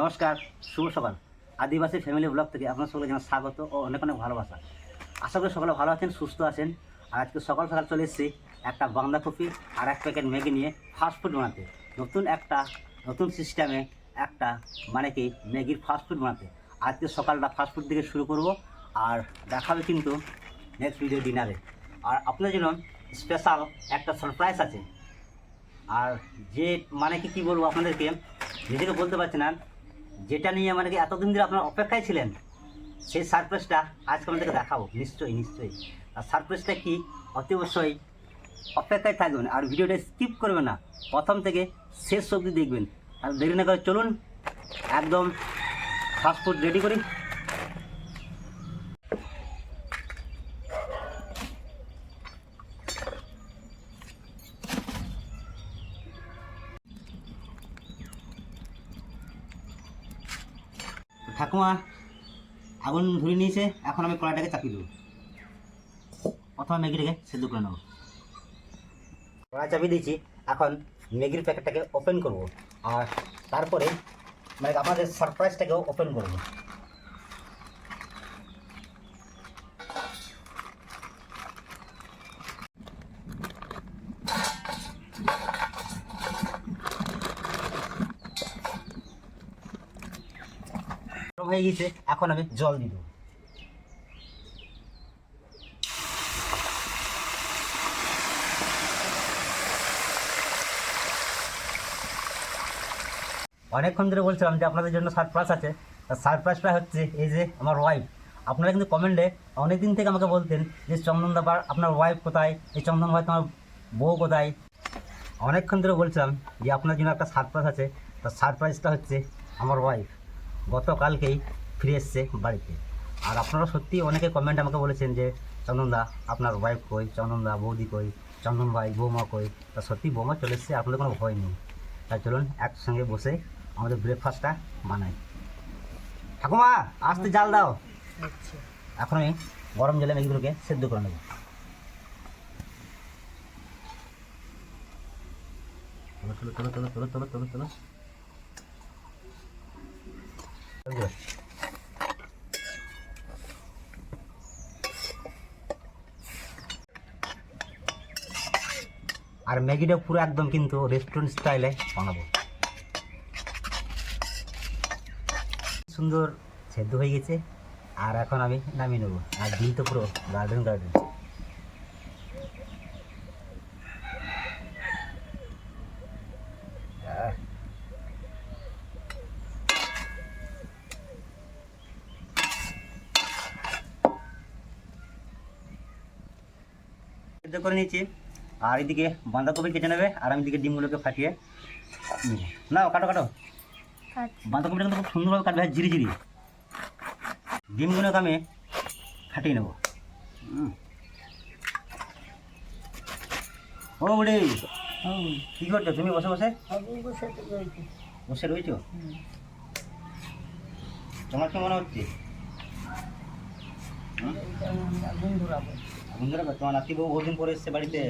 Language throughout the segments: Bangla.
নমস্কার, শুভ সকাল। আদিবাসী ফ্যামিলি ব্লগ থেকে আপনার সকলে জানা স্বাগত ও অনেক অনেক ভালোবাসা। আশা করি সকলে ভালো আছেন, সুস্থ আছেন। আর আজকে সকাল সকাল চলে এসেছি একটা বাঁধাকপি আর এক প্যাকেট ম্যাগি নিয়ে ফাস্টফুড বানাতে। নতুন একটা, নতুন সিস্টেমে একটা মানে কি ম্যাগির ফাস্টফুড বানাতে। আজকে সকালটা ফাস্টফুড থেকে শুরু করব আর দেখাবে কিন্তু নেক্সট ভিডিও ডিনারে আর আপনার জন্য স্পেশাল একটা সারপ্রাইজ আছে। আর যে মানে কি, কী বলব আপনাদেরকে? নিজেকে বলতে পারছি না। যেটা নিয়ে মানে কি এতদিন ধরে আপনার অপেক্ষায় ছিলেন, সেই সারপ্রাইজটা আজকে আমাদেরকে দেখাবো। নিশ্চয়ই নিশ্চয়ই। আর সারপ্রাইজটা কি? অতি অবশ্যই অপেক্ষায় থাকবেন আর ভিডিওটা স্কিপ করবেন না। প্রথম থেকে শেষ অবধি দেখবেন। আর দেরি না করে চলুন, একদম ফাস্টফুড রেডি করি। ঠাকুমা, আগুন ধরে নিয়েছে, এখন আমি কড়াটাকে চাপিয়ে দেবো। প্রথমে ম্যাগিটাকে সেদ্ধ করে নেব। কড়া চাপিয়ে দিয়েছি, এখন ম্যাগির প্যাকেটটাকে ওপেন করব। আর তারপরে মানে আমাদের সারপ্রাইজটাকেও ওপেন করব। গেছে এখন আমি জল দিব। অনেকক্ষণ ধরে বলছিলাম যে আপনাদের জন্য সারপ্রাইজ আছে। সারপ্রাইজটা হচ্ছে এই যে আমার ওয়াইফ আপনারা কিন্তু কমেন্টে অনেক দিন থেকে আমাকে বলতেন যে চন্দন দাবার আপনার ওয়াইফ কোথায়? এই চন্দন ভাই তোমার বউ কোথায়? অনেকক্ষণ ধরে বলছিলাম যে আপনার জন্য একটা সারপ্রাইজ আছে। তো সারপ্রাইজটা হচ্ছে আমার ওয়াইফ গতকালকেই ফিরে এসছে বাড়িতে। আর আপনারা সত্যি অনেকে কমেন্ট আমাকে বলেছেন যে, চন্দনদা, আপনার ওয়াইফ কই? চন্দনদা, বৌদি কই? চন্দন ভাই, বৌমা কই? তা সত্যি বৌমা চলে এসছে আপনাদের কোনো ভয় নেই। তাই চলুন একসঙ্গে বসে আমাদের ব্রেকফাস্টটা বানাই। ঠাকুমা, আসতে জাল দাও। এখন আমি গরম জলে মেঘগুলোকে সেদ্ধ করে নেব। চলো চলো চলো চলো চলো চলো চলো। আর ম্যাগিটা পুরো একদম কিন্তু রেস্টুরেন্ট স্টাইলে বানাবো। সুন্দর সেদ্ধ হয়ে গেছে। আর এখন আমি নামিয়ে নেব। আর ডিম তো পুরো গার্ডেন গার্ডেন সেদ্ধ করে নিয়েছি। আর এদিকে বাঁধাকপি কেটে নেবে আর আমি এদিকে ডিমগুলোকে ফাটিয়ে নাও কাটো কাটো। বাঁধাকপিটা কিন্তু খুব সুন্দরভাবে কাটবে হ্যাঁ জিরি জিরি ডিমগুলোকে আমি ফাটিয়ে নেব। ও বুড়ি কি করছ? তুমি বসে বসে? বসে রয়েছো। তোমার কি মনে হচ্ছে? বন্ধুরা তোমার নাতি বউ বহুদিন পরে এসছে বাড়িতে।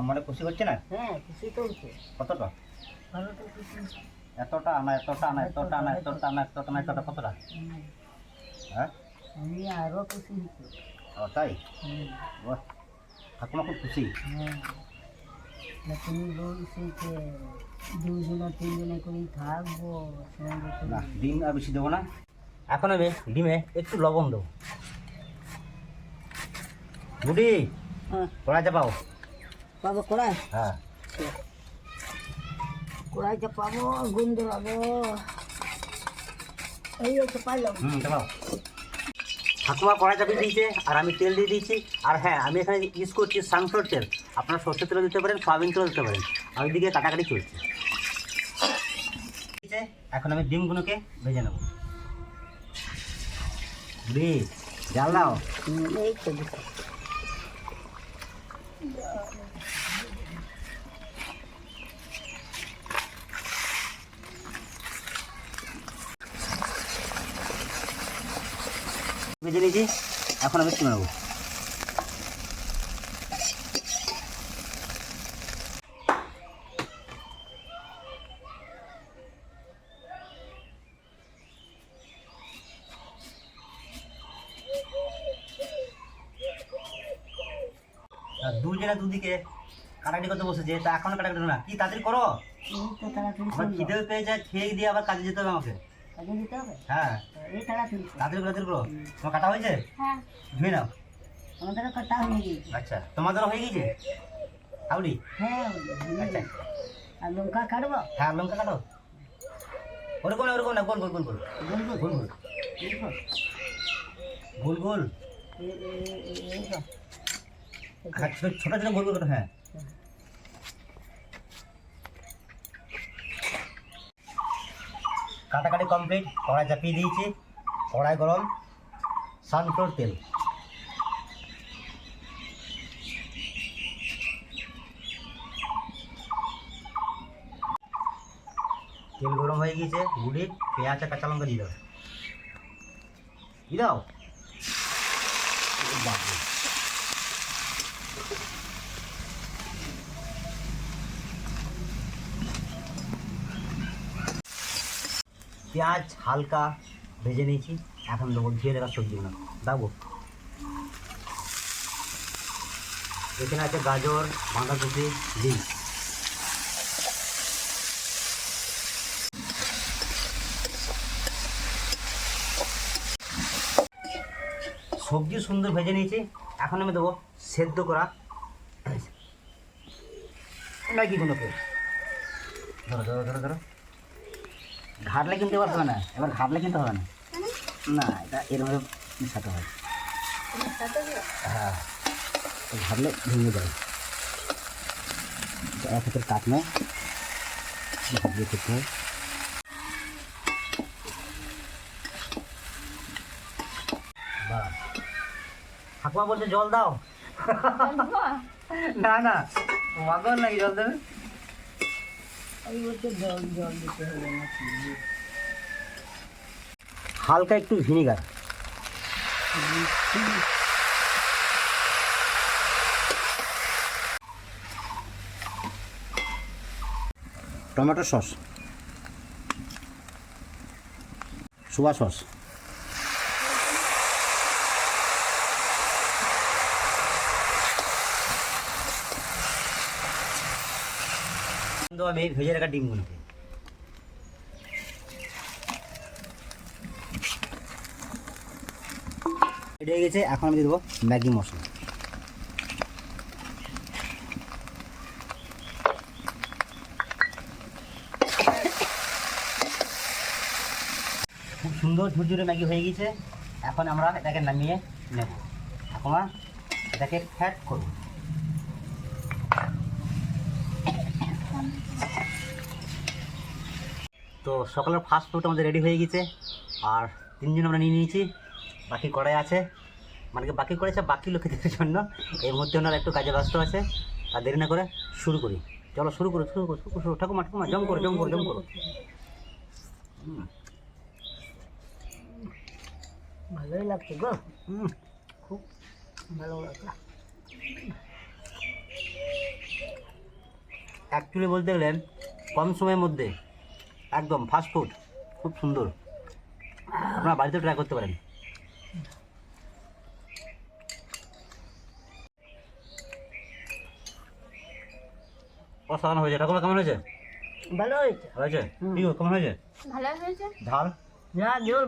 আমার খুশি হচ্ছে না? হ্যাঁ খুশি তো হচ্ছে। কতটা? এতটা আনা এতটা আনা এতটা আনা এতটা আনা এতটা আনা এতটা কতটা? হ্যাঁ? আমি আরও খুশি হচ্ছে। ও তাই। বাহ ঠাকুমা খুব খুশি। হ্যাঁ। তুমি বলছি যে দুজনে তিনজনে করেই থাকব না ডিম আর বেশি দেবো না। এখন আমি ডিমে একটু লবণ দেবো। বুডি হ্যাঁ। কড়াই চাপাও পাবো। কড়াই? হ্যাঁ। কড়াইটা পাবো গন্ধ পাবো। এই তো পাইলাম। হুম চাপাও ঠাকুমা কড়াই চাপিয়ে দিয়েছে আর আমি তেল দিয়ে দিয়েছি। আর হ্যাঁ আমি এখানে ইউজ করছি সানফ্লাওয়ার তেল। আপনারা সর্ষের তেলও দিতে পারেন সয়াবিন তেলও দিতে পারেন। আর ওইদিকে কাটাকাটি চলছে। ঠিক আছে, এখন আমি ডিমগুলোকে ভেজে নেব। বুড়ি জাল দাও। এই তো। ভেজে নিয়েছি এখন আমি তুলে নেব না দুদিকে কাটাকাটি করতে বসেছে তা এখনও কাটাকাটি না। কি তাড়াতাড়ি করো? আমার খিদেও পেয়ে যায় খেয়ে দিয়ে আবার কাজে যেতে হবে আমাকে। হ্যাঁ। তাড়াতাড়ি করো। তাড়াতাড়ি করো তোমার কাটা হয়েছে? হ্যাঁ। ধুয়ে নাও। আমাদেরও কাটা হয়ে গিয়েছে আচ্ছা তোমাদেরও হয়ে হ্যাঁ আচ্ছা। আর লঙ্কা কাটবো? হ্যাঁ লঙ্কা কাটো। ওরকম না ওরকম না। গোল গোল গোল গোল। গোল গোল। গোল গোল। গোল গোল। ছোট ছোট ছোট গোল গোল হ্যাঁ। কাটাকাটি কমপ্লিট কড়াই চাপিয়ে দিয়েছি, কড়াই গরম সানফ্লাওয়ার তেল। তেল গরম হয়ে গিয়েছে, গুড়ি, পেঁয়াজ কাঁচা লঙ্কা দিয়ে দাও। দিয়ে দাও? পেঁয়াজ হালকা ভেজে নিয়েছি। এখন দেবো ধুয়ে রাখা সবজিগুলো দেবো এখানে আছে গাজর, বাঁধাকপি, ডিম। সবজি সুন্দর ভেজে নিয়েছি। এখন আমি দেবো সেদ্ধ করা ম্যাগিগুলোকে ধরো ধরো ধরো ধরো। ঘাটলে কিনতে পারতে হবে না? এবার ঘাটলে কিনতে হবে না? না এটা এরভাবে মিশাতে হয়। হ্যাঁ ঘাটলে ভেঙে যায়। তো এক হাতের করতে হয়। বাহ। ঠাকুমা বলছে জল দাও। না না। মাগর নাকি জল দেবে এই বলছে জল জল দিতে হবে নাকি হালকা একটু vinegar. Tomato sauce. Soya sauce. আমি ভেজে রাখা ডিমগুলোকে। এটা হয়ে গেছে, এখন আমি দেবো ম্যাগি মশলা। খুব সুন্দর ঝুরঝুরে ম্যাগি হয়ে গেছে, এখন আমরা এটাকে নামিয়ে নেব। এখন এটাকে ফ্যাট করব। তো সকালের ফার্স্ট ফুড আমাদের রেডি হয়ে গেছে। আর তিনজন আমরা নিয়ে নিয়েছি বাকি কড়াই আছে। মানে কি বাকি করেছে বাকি লোকেদের জন্য। এই মুহূর্তে ওনারা একটু কাজে ব্যস্ত আছে আর দেরি না করে শুরু করি। চলো শুরু করো শুরু করো শুরু করো, ঠাকুমা ঠাকুমা জম করো জম করো জম করো। ভালোই লাগছে গো। খুব ভালো লাগল অ্যাকচুয়ালি বলতে গেলে কম সময়ের মধ্যে একদম ফাস্ট ফুড খুব সুন্দর। আপনারা বাড়িতে ট্রাই করতে পারেন। অসাধারণ হয়েছে। ঠাকুমা কেমন হয়েছে? ভালো হয়েছে। ভালো হয়েছে। কেমন হয়েছে? ভালো হয়েছে। ঝাল?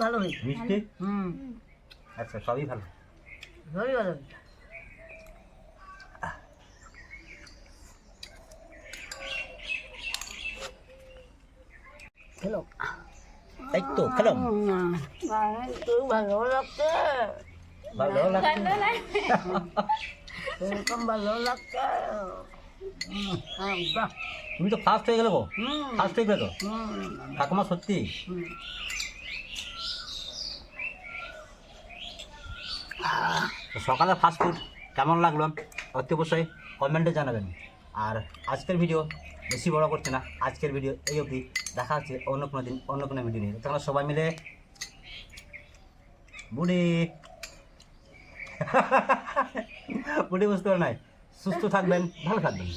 ভালো হয়েছে। মিষ্টি? হুম। আচ্ছা সবই ভালো। সবই ভালো। হয়েছে খেলো। এই তো খেলো। ভালো লাগছে। ভালো লাগছে। এরকম ভালো লাগছে। হুম, হ্যাঁ, বাহ। তুমি তো ফার্স্ট হয়ে গেলে গো। ফার্স্ট হয়ে গেলে তো? ঠাকুমা সত্যি? সকালে ফাস্ট ফুড কেমন লাগল? অতি অবশ্যই কমেন্টে জানাবেন। আর আজকের ভিডিও বেশি বড় করছে না। আজকের ভিডিও এই অবধি। দেখা হচ্ছে অন্য কোনো দিন, অন্য কোনো ভিডিও নিয়ে। তখন সবাই মিলে বুড়ি। বুড়ি বুঝতে পারে নাই। সুস্থ থাকবেন, ভালো থাকবেন।